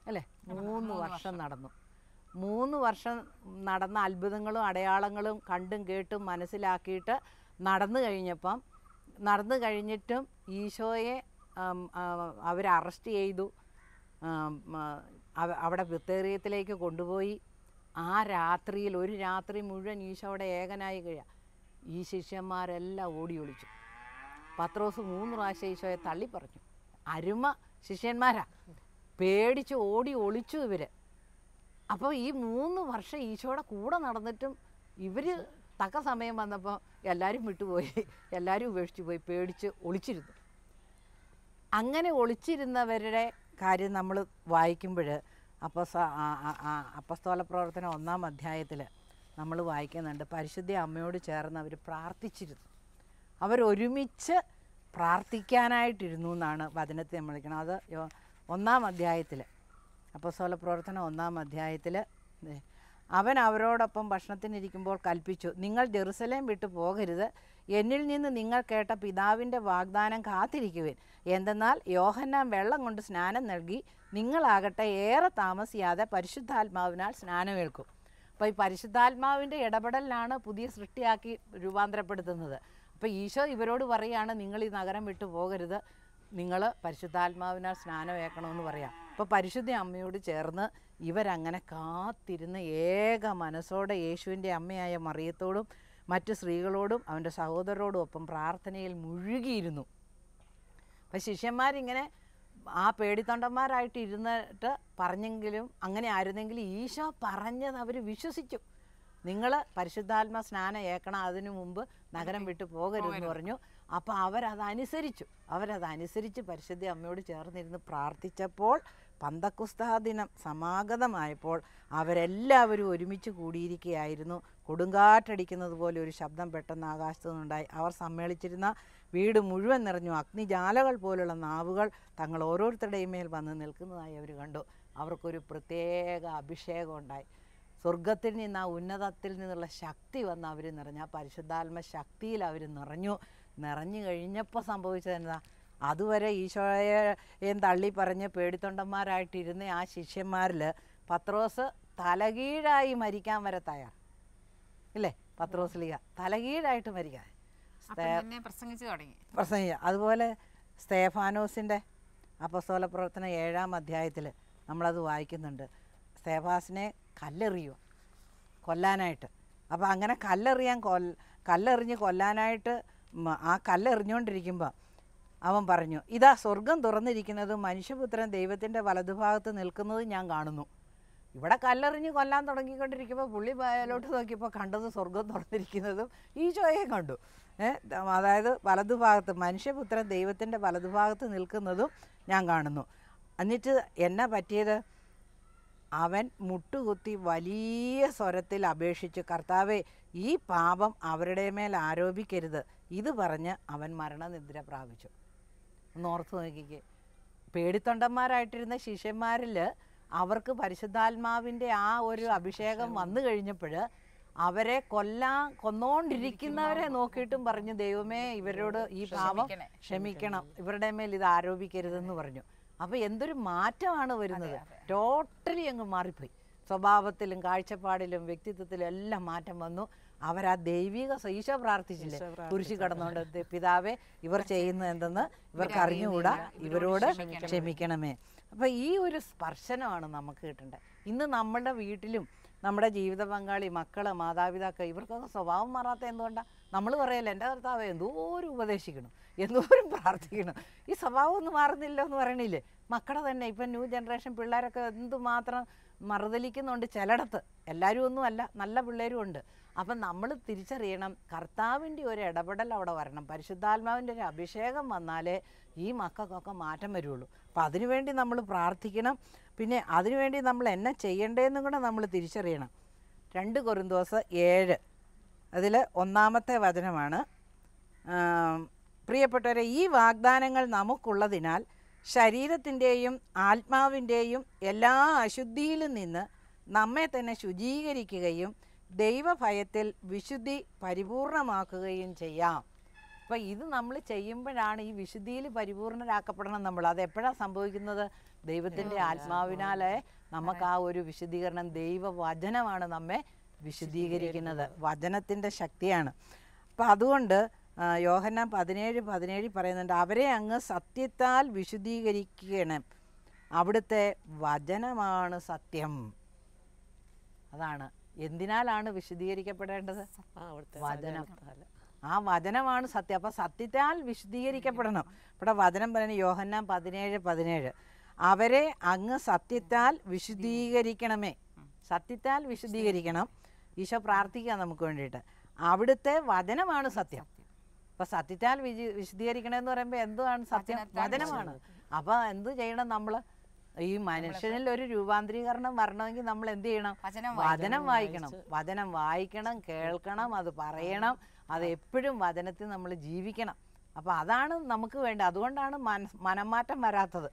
അല്ലേ? മൂന്ന് വർഷം. നടന്നു. മൂന്ന് വർഷം നടന്ന അത്ഭുതങ്ങളും അടയാളങ്ങളും കണ്ടും കേട്ടും മനസ്സിലാക്കിയിട്ട് നടന്നു കഴിഞ്ഞപ്പം നടന്നു കഴിഞ്ഞിട്ടും ഈശോയെ അവർ അറസ്റ്റ് ചെയ്തു. അവിടെ വിത്തേറിയത്തിലേക്ക് കൊണ്ടുപോയി. ആ രാത്രിയിൽ ഒരു രാത്രി മുഴുവൻ ഈശോ അവിടെ ഏകനായി കഴിയുക ഈ ശിഷ്യന്മാരെല്ലാം ഓടി ഒളിച്ചു. പത്രോസ് മൂന്ന് പ്രാവശ്യം ഈശോയെ തള്ളി പറഞ്ഞു അരുമ ശിഷ്യന്മാരാ. പേടിച്ച് ഓടി ഒളിച്ചു ഇവർ അപ്പോൾ ഈ മൂന്ന് വർഷം ഈശോയുടെ കൂടെ നടന്നിട്ടും ഇവർ തക്ക സമയം വന്നപ്പോൾ എല്ലാവരും വിട്ടുപോയി. എല്ലാവരും ഉപേക്ഷിച്ച് പോയി പേടിച്ച് ഒളിച്ചിരുന്നു. അങ്ങനെ ഒളിച്ചിരുന്നവരുടെ കാര്യം നമ്മൾ വായിക്കുമ്പോൾ അപ്പോൾ അപ്പസ്തോല പ്രവർത്തനം ഒന്നാം അധ്യായത്തിൽ നമ്മൾ വായിക്കുന്നുണ്ട്. പരിശുദ്ധ അമ്മയോട് ചേർന്ന് അവർ പ്രാർത്ഥിച്ചിരുന്നു. അവരൊരുമിച്ച് പ്രാർത്ഥിക്കാനായിട്ടിരുന്നു എന്നാണ് വചനത്തെ നമ്മൾ വിളിക്കുന്നത് അത് ഒന്നാം അധ്യായത്തിൽ അപ്പസ്തോല പ്രവർത്തനം ഒന്നാം അധ്യായത്തിൽ അവൻ അവരോടൊപ്പം ഭക്ഷണത്തിനിരിക്കുമ്പോൾ കൽപ്പിച്ചു നിങ്ങൾ ജെറുസലേം വിട്ട് പോകരുത്. എന്നിൽ നിന്ന് നിങ്ങൾ കേട്ട പിതാവിന്റെ വാഗ്ദാനം കാത്തിരിക്കുവിൻ. എന്തെന്നാൽ യോഹന്നാൻ വെള്ളം കൊണ്ട് സ്നാനം നൽകി നിങ്ങളാകട്ടെ ഏറെ താമസിയാതെ പരിശുദ്ധാത്മാവിനാൽ സ്നാനമേൽക്കും. അപ്പോൾ ഈ പരിശുദ്ധാത്മാവിന്റെ ഇടപെടലിലാണ് പുതിയ സൃഷ്ടിയാക്കി രൂപാന്തരപ്പെടുത്തുന്നത്. അപ്പോൾ ഈശോ ഇവരോട് പറയുകയാണ് നിങ്ങൾ ഈ നഗരം വിട്ടു പോകരുത്. നിങ്ങൾ പരിശുദ്ധാത്മാവിനാൽ സ്നാനമേക്കണമെന്ന് പറയാം. അപ്പോൾ പരിശുദ്ധ അമ്മയോട് ചേർന്ന് ഇവരങ്ങനെ കാത്തിരുന്ന് ഏക മനസ്സോടെ യേശുവിന്റെ അമ്മയായ മറിയത്തോടും മറ്റ് സ്ത്രീകളോടും അവന്റെ സഹോദരരോടും ഒപ്പം പ്രാർത്ഥനയിൽ മുഴുകിയിരുന്നു. അപ്പം ശിഷ്യന്മാരിങ്ങനെ ആ പേടിത്തൊണ്ടന്മാരായിട്ട് ഇരുന്നിട്ട് പറഞ്ഞെങ്കിലും അങ്ങനെ ആയിരുന്നെങ്കിൽ ഈശോ പറഞ്ഞത് അവർ വിശ്വസിച്ചു. നിങ്ങൾ പരിശുദ്ധാത്മ സ്നാനം ഏക്കണം അതിനു മുമ്പ് നഗരം വിട്ടു പോകരുതെന്ന് പറഞ്ഞു. അപ്പോൾ അവരതനുസരിച്ചു. അവരതനുസരിച്ച് പരിശുദ്ധ അമ്മയോട് ചേർന്നിരുന്ന് പ്രാർത്ഥിച്ചപ്പോൾ പന്തക്കുസ്താ ദിനം സമാഗതമായപ്പോൾ അവരെല്ലാവരും ഒരുമിച്ച് കൂടിയിരിക്കുകയായിരുന്നു. കൊടുങ്കാറ്റടിക്കുന്നത് പോലെ ഒരു ശബ്ദം പെട്ടെന്ന് ആകാശത്തു നിന്നുണ്ടായി. അവർ സമ്മേളിച്ചിരുന്ന വീട് മുഴുവൻ നിറഞ്ഞു. അഗ്നിജാലകൾ പോലുള്ള നാവുകൾ തങ്ങൾ ഓരോരുത്തരുടെയും മേൽ വന്ന് നിൽക്കുന്നതായി അവർ കണ്ടു. അവർക്കൊരു പ്രത്യേക അഭിഷേകം ഉണ്ടായി. സ്വർഗത്തിൽ നിന്ന് ആ ഉന്നതത്തിൽ നിന്നുള്ള ശക്തി വന്ന് അവർ നിറഞ്ഞു. ആ പരിശുദ്ധാത്മ ശക്തിയിൽ അവർ നിറഞ്ഞു. നിറഞ്ഞു കഴിഞ്ഞപ്പോൾ സംഭവിച്ചത് എന്താ? അതുവരെ ഈശോയെയും തള്ളി പറഞ്ഞ് പേടിത്തൊണ്ടന്മാരായിട്ടിരുന്ന ആ ശിഷ്യന്മാരിൽ പത്രോസ് തലകീഴായി മരിക്കാൻ വരെ തയ്യാർ. ഇല്ലേ? പത്രോസ് ലീഗ. തലകീഴായിട്ട് മരിക്കാൻ. പ്രസംഗിച്ചു തുടങ്ങി. പ്രസംഗിക്കുക അതുപോലെ സ്തേഫാനോസിന്റെ അപ്പസ്തോല പ്രവർത്തനം ഏഴാം അധ്യായത്തിൽ നമ്മളത് വായിക്കുന്നുണ്ട്. സ്തേഫാസിനെ കല്ലെറിയുക കൊല്ലാനായിട്ട്. അപ്പോൾ അങ്ങനെ കല്ലെറിയാൻ കൊൽ കല്ലെറിഞ്ഞ് കൊല്ലാനായിട്ട് ആ കല്ലെറിഞ്ഞുകൊണ്ടിരിക്കുമ്പോൾ അവൻ പറഞ്ഞു ഇതാ സ്വർഗം തുറന്നിരിക്കുന്നത് മനുഷ്യപുത്രൻ ദൈവത്തിന്റെ വലതുഭാഗത്ത് നിൽക്കുന്നതും ഞാൻ കാണുന്നു. ഇവിടെ കല്ലെറിഞ്ഞ് കൊല്ലാൻ തുടങ്ങിക്കൊണ്ടിരിക്കുമ്പോൾ പുള്ളി മേലോട്ട് നോക്കിയപ്പോൾ കണ്ടത് സ്വർഗം തുറന്നിരിക്കുന്നതും ഈശോയെ കണ്ടു. ഏഹ് അതായത് വലതുഭാഗത്ത് മനുഷ്യപുത്രൻ ദൈവത്തിന്റെ വലതുഭാഗത്ത് നിൽക്കുന്നതും ഞാൻ കാണുന്നു. എന്നിട്ട് എന്നാ പറ്റിയത്? അവൻ മുട്ടുകുത്തി വലിയ സ്വരത്തിൽ അപേക്ഷിച്ചു കർത്താവെ ഈ പാപം അവരുടെ മേൽ ആരോപിക്കരുത്. ഇത് പറഞ്ഞ് അവൻ മരണനിദ്ര പ്രാപിച്ചു. ഒന്ന് ഓർത്ത് നോക്കിക്കേ. പേടിത്തൊണ്ടന്മാരായിട്ടിരുന്ന ശിഷ്യന്മാരിൽ അവർക്ക് പരിശുദ്ധാത്മാവിന്റെ ആ ഒരു അഭിഷേകം വന്നു കഴിഞ്ഞപ്പോൾ അവരെ കൊല്ലാ കൊന്നോണ്ടിരിക്കുന്നവരെ നോക്കിയിട്ടും പറഞ്ഞു ദൈവമേ ഇവരോട് ഈ പാപം ക്ഷമിക്കണം. ഇവരുടെ മേൽ ഇത് ആരോപിക്കരുതെന്ന് പറഞ്ഞു. അപ്പോൾ എന്തൊരു മാറ്റമാണ് വരുന്നത്. ടോട്ടലി അങ്ങ് മാറിപ്പോയി. സ്വഭാവത്തിലും കാഴ്ചപ്പാടിലും വ്യക്തിത്വത്തിലും എല്ലാം മാറ്റം വന്നു. അവരാ ദൈവിക ഈശ പ്രാർത്ഥിച്ചില്ലേ? കുരിശി കടന്നുകൊണ്ട് പിതാവെ ഇവർ ചെയ്യുന്ന എന്തെന്ന് ഇവർക്ക് അറിഞ്ഞുകൂടാ. ഇവരോട് ക്ഷമിക്കണമേ. അപ്പോൾ ഈ ഒരു സ്പർശനമാണ് നമുക്ക് കിട്ടേണ്ടത്. ഇന്ന് നമ്മുടെ വീട്ടിലും നമ്മുടെ ജീവിത പങ്കാളി മക്കൾ മാതാപിതാക്കൾ ഇവർക്കൊക്കെ സ്വഭാവം മാറാത്ത എന്തുകൊണ്ടാണ് നമ്മൾ പറയല്ല എന്റെ കർത്താവ് എന്തോരം ഉപദേശിക്കണം എന്തോരം പ്രാർത്ഥിക്കണം ഈ സ്വഭാവം ഒന്നും മാറുന്നില്ല എന്ന് പറയണില്ലേ? മക്കളെ തന്നെ ഇപ്പം ന്യൂ ജനറേഷൻ പിള്ളേരൊക്കെ എന്തുമാത്രം മറുതലിക്കുന്നുണ്ട് ചിലയിടത്ത്. എല്ലാവരും ഒന്നും അല്ല നല്ല പിള്ളേരും ഉണ്ട്. അപ്പം നമ്മൾ തിരിച്ചറിയണം കർത്താവിന്റെ ഒരു ഇടപെടൽ അവിടെ വരണം. പരിശുദ്ധാത്മാവിന്റെ ഒരു അഭിഷേകം വന്നാലേ ഈ മക്കൾക്കൊക്കെ മാറ്റം വരുള്ളൂ. അപ്പം അതിനുവേണ്ടി നമ്മൾ പ്രാർത്ഥിക്കണം. പിന്നെ അതിനുവേണ്ടി നമ്മൾ എന്നെ ചെയ്യേണ്ടതെന്നും കൂടെ നമ്മൾ തിരിച്ചറിയണം. രണ്ട് കൊറിന്തോസ് ഏഴ്. അതിൽ ഒന്നാമത്തെ വചനമാണ്. പ്രിയപ്പെട്ടവരെ ഈ വാഗ്ദാനങ്ങൾ നമുക്കുള്ളതിനാൽ ശരീരത്തിന്റെയും ആത്മാവിന്റെയും എല്ലാ അശുദ്ധിയിലും നിന്ന് നമ്മെ തന്നെ ശുചീകരിക്കുകയും ദൈവഭയത്തിൽ വിശുദ്ധി പരിപൂർണമാക്കുകയും ചെയ്യാം. അപ്പോൾ ഇത് നമ്മൾ ചെയ്യുമ്പോഴാണ് ഈ വിശുദ്ധിയിൽ പരിപൂർണരാക്കപ്പെടണം നമ്മൾ. അത് എപ്പോഴാണ് സംഭവിക്കുന്നത്? ദൈവത്തിന്റെ ആത്മാവിനാലെ നമുക്ക് ആ ഒരു വിശുദ്ധീകരണം ദൈവവചനമാണ് നമ്മെ വിശുദ്ധീകരിക്കുന്നത്. വചനത്തിന്റെ ശക്തിയാണ്. അപ്പം അതുകൊണ്ട് യോഹന പതിനേഴ് പതിനേഴ് പറയുന്നുണ്ട് അവരെ അങ്ങ് സത്യത്താൽ വിശുദ്ധീകരിക്കണം. അവിടുത്തെ വചനമാണ് സത്യം. അതാണ്. എന്തിനാലാണ് വിശദീകരിക്കപ്പെടേണ്ടത്? വചനം. ആ വചനമാണ് സത്യം. അപ്പം സത്യത്താൽ വിശദീകരിക്കപ്പെടണം. ഇവിടെ വചനം പറയുന്നത് യോഹന്നാൻ പതിനേഴ് പതിനേഴ്. അവരെ അങ്ങ് സത്യത്താൽ വിശദീകരിക്കണമേ. സത്യത്താൽ വിശദീകരിക്കണം. ഈശോ പ്രാർത്ഥിക്കുക നമുക്ക് വേണ്ടിയിട്ട്. അവിടുത്തെ വചനമാണ് സത്യം. അപ്പൊ സത്യത്താൽ വിശദീകരിക്കണമെന്ന് പറയുമ്പോൾ എന്തുവാണ് സത്യം? വചനമാണ്. അപ്പൊ എന്ത് ചെയ്യണം നമ്മൾ ഈ മനുഷ്യനിൽ ഒരു രൂപാന്തരീകരണം വരണമെങ്കിൽ നമ്മൾ എന്ത് ചെയ്യണം? വചനം വായിക്കണം വചനം വായിക്കണം. കേൾക്കണം അത് പറയണം അത് എപ്പോഴും വചനത്തിൽ നമ്മൾ ജീവിക്കണം. അപ്പോൾ അതാണ് നമുക്ക് വേണ്ടത്. അതുകൊണ്ടാണ് മനമാറ്റം വരാത്തത്.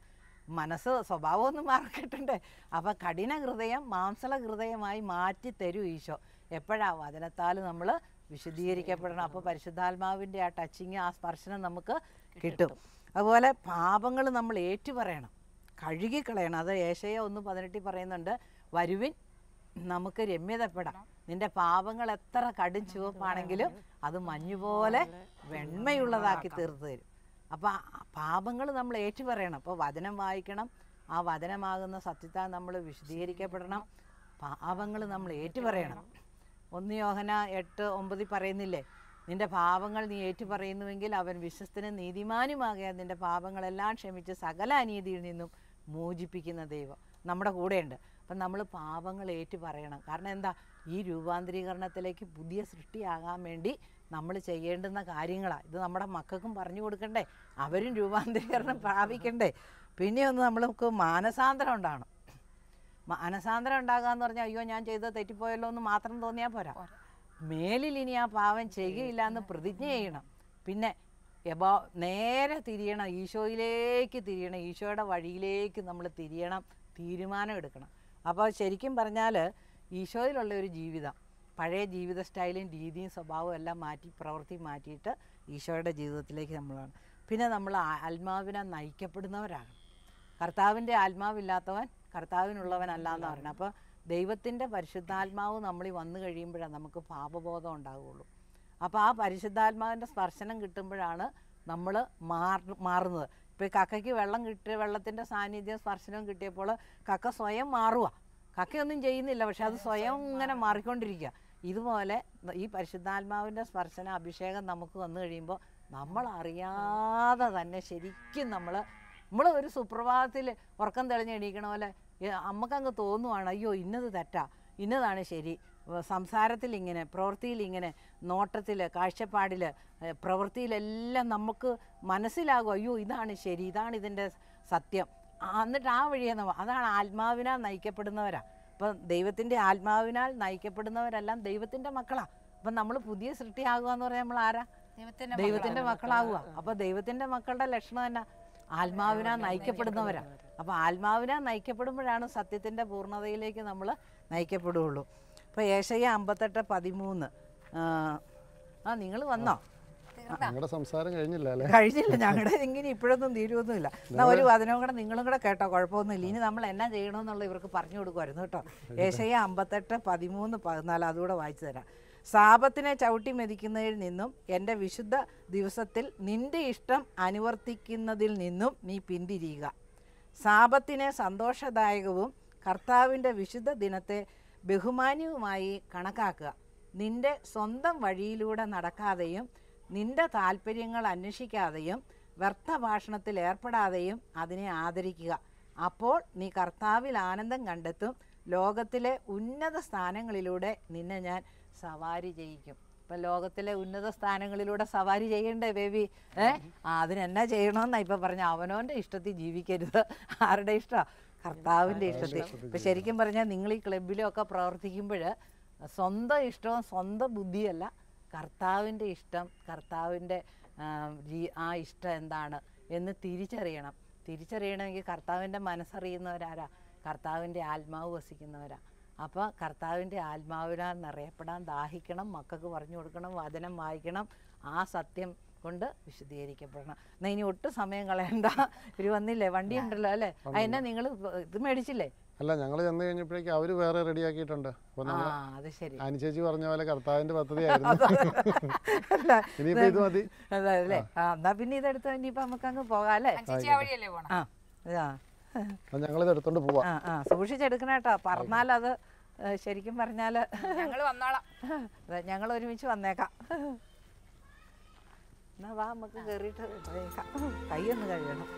മനസ്സ് സ്വഭാവമൊന്നും മാറിക്കിട്ടണ്ടേ. അപ്പോൾ കഠിന ഹൃദയം മാംസള ഹൃദയമായി മാറ്റി തരൂ ഈശോ. എപ്പോഴാ വചനത്താൽ നമ്മൾ വിശദീകരിക്കപ്പെടണം. അപ്പോൾ പരിശുദ്ധാത്മാവിന്റെ ആ ടച്ചിങ് ആ സ്പർശനം നമുക്ക് കിട്ടും. അതുപോലെ പാപങ്ങൾ നമ്മൾ ഏറ്റുപറയണം. കഴുകിക്കളയണം. അത് ഏശയ ഒന്ന് പതിനെട്ടിൽ പറയുന്നുണ്ട് വരുവിൻ നമുക്ക് രമ്യതപ്പെടാം. നിന്റെ പാപങ്ങൾ എത്ര കടും ചുവപ്പാണെങ്കിലും അത് മഞ്ഞുപോലെ വെണ്മയുള്ളതാക്കി തീർത്തു തരും അപ്പോൾ പാപങ്ങൾ നമ്മൾ ഏറ്റുപറയണം. അപ്പോൾ വചനം വായിക്കണം. ആ വചനമാകുന്ന സത്യത്താൽ നമ്മൾ വിശദീകരിക്കപ്പെടണം. പാപങ്ങൾ നമ്മൾ ഏറ്റുപറയണം. ഒന്ന് യോഹന എട്ട് ഒമ്പതിൽ പറയുന്നില്ലേ നിന്റെ പാപങ്ങൾ നീ ഏറ്റുപറയുന്നുവെങ്കിൽ അവൻ വിശ്വസ്തനും നീതിമാനുമാകിയ നിന്റെ പാപങ്ങളെല്ലാം ക്ഷമിച്ച് സകല അനീതിയിൽ നിന്നും മോചിപ്പിക്കുന്ന ദൈവം നമ്മുടെ കൂടെയുണ്ട്. അപ്പം നമ്മൾ പാപങ്ങൾ ഏറ്റു പറയണം. കാരണം എന്താ? ഈ രൂപാന്തരീകരണത്തിലേക്ക് പുതിയ സൃഷ്ടിയാകാൻ വേണ്ടി നമ്മൾ ചെയ്യേണ്ടുന്ന കാര്യങ്ങളാണ് ഇത് നമ്മുടെ മക്കൾക്കും പറഞ്ഞു കൊടുക്കണ്ടേ. അവരും രൂപാന്തരീകരണം പ്രാപിക്കണ്ടേ. പിന്നെ ഒന്ന് നമ്മൾക്ക് മാനസാന്തരം ഉണ്ടാകണം. മാനസാന്തരം ഉണ്ടാകുക എന്ന് പറഞ്ഞാൽ അയ്യോ ഞാൻ ചെയ്തത് തെറ്റിപ്പോയല്ലോ എന്ന് മാത്രം തോന്നിയാൽ പോരാ. മേലിൽ ഇനി ആ പാവം ചെയ്യില്ല എന്ന് പ്രതിജ്ഞ ചെയ്യണം. പിന്നെ എബോ നേരെ തിരിയണം ഈശോയിലേക്ക് തിരിയണം ഈശോയുടെ വഴിയിലേക്ക് നമ്മൾ തിരിയണം തീരുമാനം എടുക്കണം. അപ്പോൾ ശരിക്കും പറഞ്ഞാൽ ഈശോയിലുള്ള ഒരു ജീവിതം പഴയ ജീവിത സ്റ്റൈലും രീതിയും സ്വഭാവവും എല്ലാം മാറ്റി പ്രവൃത്തി മാറ്റിയിട്ട് ഈശോയുടെ ജീവിതത്തിലേക്ക് നമ്മളാണ് പിന്നെ നമ്മൾ ആത്മാവിനെ നയിക്കപ്പെടുന്നവരാണ് കർത്താവിന്റെ ആത്മാവില്ലാത്തവൻ കർത്താവിനുള്ളവനല്ല എന്ന് പറയുന്നത് അപ്പോൾ ദൈവത്തിന്റെ പരിശുദ്ധാത്മാവ് നമ്മളിൽ വന്നു കഴിയുമ്പോഴാണ് നമുക്ക് പാപബോധം ഉണ്ടാവുകയുള്ളൂ അപ്പോൾ ആ പരിശുദ്ധാത്മാവിന്റെ സ്പർശനം കിട്ടുമ്പോഴാണ് നമ്മൾ മാറ മാറുന്നത്. ഇപ്പോൾ ഈ കക്കയ്ക്ക് വെള്ളം കിട്ടിയ വെള്ളത്തിന്റെ സാന്നിധ്യം സ്പർശനവും കിട്ടിയപ്പോൾ കക്ക സ്വയം മാറുക. കക്കയൊന്നും ചെയ്യുന്നില്ല പക്ഷെ അത് സ്വയം ഇങ്ങനെ മാറിക്കൊണ്ടിരിക്കുക. ഇതുപോലെ ഈ പരിശുദ്ധാത്മാവിന്റെ സ്പർശന അഭിഷേകം നമുക്ക് വന്നു കഴിയുമ്പോൾ നമ്മൾ അറിയാതെ തന്നെ ശരിക്കും നമ്മൾ നമ്മൾ ഒരു സുപ്രഭാതത്തിൽ ഉറക്കം തെളിഞ്ഞ് എണീക്കണ പോലെ നമുക്കങ്ങ് തോന്നുവാണ് അയ്യോ ഇന്നത് തെറ്റാ ഇന്നതാണ് ശരി. സംസാരത്തിൽ ഇങ്ങനെ പ്രവൃത്തിയിൽ ഇങ്ങനെ നോട്ടത്തിൽ കാഴ്ചപ്പാടിൽ പ്രവൃത്തിയിലെല്ലാം നമുക്ക് മനസ്സിലാകും അയ്യോ ഇതാണ് ശരി ഇതാണ് ഇതിന്റെ സത്യം. എന്നിട്ട് ആ വഴിയെ നമ്മൾ അതാണ് ആത്മാവിനാൽ നയിക്കപ്പെടുന്നവരാ. അപ്പം ദൈവത്തിന്റെ ആത്മാവിനാൽ നയിക്കപ്പെടുന്നവരെല്ലാം ദൈവത്തിന്റെ മക്കളാണ് അപ്പം നമ്മൾ പുതിയ സൃഷ്ടിയാകുക എന്ന് പറഞ്ഞാൽ നമ്മൾ ആരാ? ദൈവത്തിന്റെ മക്കളാവുക. അപ്പൊ ദൈവത്തിന്റെ മക്കളുടെ ലക്ഷണം തന്നെ ആത്മാവിനാ നയിക്കപ്പെടുന്നവരാ. അപ്പോൾ ആത്മാവിനാ നയിക്കപ്പെടുമ്പോഴാണ് സത്യത്തിന്റെ പൂർണതയിലേക്ക് നമ്മൾ നയിക്കപ്പെടുകയുള്ളൂ. അപ്പൊ ഏഷയ അമ്പത്തെട്ട് പതിമൂന്ന്. ആ, നിങ്ങൾ വന്നോ? ഞങ്ങളുടെ സംസാരം കഴിഞ്ഞില്ല അല്ലേ? കഴിഞ്ഞില്ല ഞങ്ങളുടെ ഇങ്ങനെ ഇപ്പോഴൊന്നും തീരുവൊന്നുമില്ല. എന്നാ ഒരു വചനവും കൂടെ നിങ്ങളും കൂടെ കേട്ടോ കുഴപ്പമൊന്നുമില്ല. ഇനി നമ്മൾ എന്നാ ചെയ്യണമെന്നുള്ള ഇവർക്ക് പറഞ്ഞു കൊടുക്കുമായിരുന്നു കേട്ടോ. ഏഷയ അമ്പത്തെട്ട് പതിമൂന്ന് പതിനാല് അതുകൂടെ വായിച്ചു തരാം. സാപത്തിനെ ചവിട്ടി മെതിക്കുന്നതിൽ നിന്നും എന്റെ വിശുദ്ധ ദിവസത്തിൽ നിന്റെ ഇഷ്ടം അനുവർത്തിക്കുന്നതിൽ നിന്നും നീ പിന്തിരിയുക. സാപത്തിനെ സന്തോഷദായകവും കർത്താവിന്റെ വിശുദ്ധ ദിനത്തെ ബഹുമാന്യവുമായി കണക്കാക്കുക. നിന്റെ സ്വന്തം വഴിയിലൂടെ നടക്കാതെയും നിന്റെ താല്പര്യങ്ങൾ അന്വേഷിക്കാതെയും വ്യർത്ഥ ഭാഷണത്തിൽ ഏർപ്പെടാതെയും അതിനെ ആദരിക്കുക. അപ്പോൾ നീ കർത്താവിൽ ആനന്ദം കണ്ടെത്തും. ലോകത്തിലെ ഉന്നത സ്ഥാനങ്ങളിലൂടെ നിന്നെ ഞാൻ സവാരി ചെയ്യിക്കും. ഇപ്പം ലോകത്തിലെ ഉന്നത സ്ഥാനങ്ങളിലൂടെ സവാരി ചെയ്യണ്ടേ ബേബി? ഏ? ആ അതിനെന്നാ ചെയ്യണമെന്നാണ് ഇപ്പം പറഞ്ഞ. അവനോന്റെ ഇഷ്ടത്തിൽ ജീവിക്കരുത്. ആരുടെ ഇഷ്ടമാണ് കർത്താവിന്റെ ഇഷ്ടത്തിൽ ഇപ്പം ശരിക്കും പറഞ്ഞാൽ നിങ്ങൾ ഈ ക്ലബിലൊക്കെ പ്രവർത്തിക്കുമ്പോൾ സ്വന്തം ഇഷ്ടവും സ്വന്തം ബുദ്ധിയല്ല കർത്താവിന്റെ ഇഷ്ടം കർത്താവിന്റെ ആ, ഇഷ്ടം എന്താണ് എന്ന് തിരിച്ചറിയണം. തിരിച്ചറിയണമെങ്കിൽ കർത്താവിന്റെ മനസ്സറിയുന്നവരാരാ? കർത്താവിന്റെ ആത്മാവ് വസിക്കുന്നവരാ. അപ്പോൾ കർത്താവിന്റെ ആത്മാവിനാൽ നിറയപ്പെടാൻ ദാഹിക്കണം മക്കൾക്ക് പറഞ്ഞു കൊടുക്കണം വചനം വായിക്കണം. ആ സത്യം കൊണ്ട് വിശദീകരിക്കപ്പെടണം. എന്നാൽ ഇനി ഒട്ടും സമയം കളയണ്ട. ഇവർ വന്നില്ലേ? വണ്ടി ഉണ്ടല്ലോ അല്ലേ? അതിനെ നിങ്ങൾ ഇത് മേടിച്ചില്ലേ? അല്ല ഞങ്ങൾ ചെന്ന് കഴിഞ്ഞപ്പോഴേക്കും അവർ വേറെ റെഡിയാക്കിയിട്ടുണ്ട്. അപ്പോൾ ആ അത് ശരി. അനുചേച്ചി പറഞ്ഞ പോലെ കർത്താവിന്റെ പദ്ധതിയായിരുന്നു. അല്ല ഇനിയിപ്പോ ഇത് മതി. എന്നാ പിന്നെ ഇതെടുത്ത് ഇനിയിപ്പോൾ നമുക്ക് അങ്ങ് പോകാം അല്ലേ? ചേച്ചി ആ വഴിയല്ലേ പോണം? ആ ഇതാ എടുത്തോണ്ട് പോവാം. സൂക്ഷിച്ചെടുക്കണം കേട്ടോ. പറഞ്ഞാലത് അത് ശരിക്കും പറഞ്ഞാൽ ഞങ്ങൾ വന്നോളാം. ഞങ്ങൾ ഒരുമിച്ച് വന്നേക്കാം. എന്നാ വാ നമുക്ക് കയറിയിട്ട് പോയേക്കാം കൈ ഒന്ന് കഴുകണം.